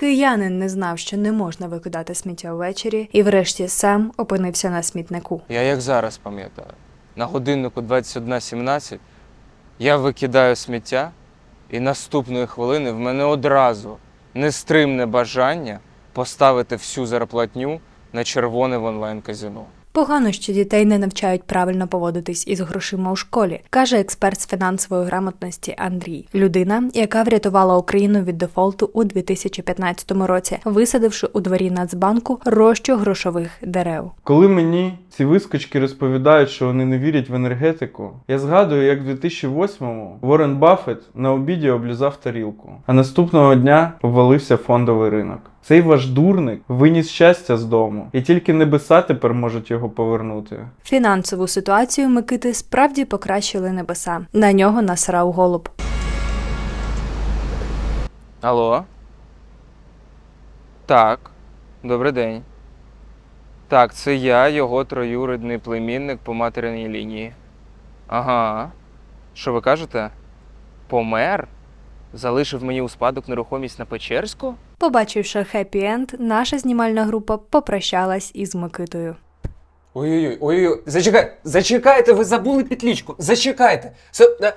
Киянин не знав, що не можна викидати сміття ввечері, і врешті сам опинився на смітнику. Я як зараз пам'ятаю. На годиннику 21.17 я викидаю сміття, і наступної хвилини в мене одразу нестримне бажання поставити всю зарплатню на червоне в онлайн-казино. Погано, що дітей не навчають правильно поводитись із грошима у школі, каже експерт з фінансової грамотності Андрій. Людина, яка врятувала Україну від дефолту у 2015 році, висадивши у дворі Нацбанку рощу грошових дерев. Коли мені ці вискочки розповідають, що вони не вірять в енергетику, я згадую, як в 2008-му Уоррен Баффет на обіді облізав тарілку, а наступного дня обвалився фондовий ринок. Цей ваш дурник виніс щастя з дому, і тільки небеса тепер можуть його повернути. Фінансову ситуацію Микити справді покращили небеса. На нього насрав голуб. Алло? Так, добрий день. Так, це я, його троюрідний племінник по материнній лінії. Ага. Що ви кажете? Помер? Залишив мені у спадок нерухомість на Печерську? Побачивши хеппі-енд, наша знімальна група попрощалась із Микитою. Ой-ой-ой, ой-ой, зачекайте, зачекайте, ви забули петлічку. Зачекайте. Це, е,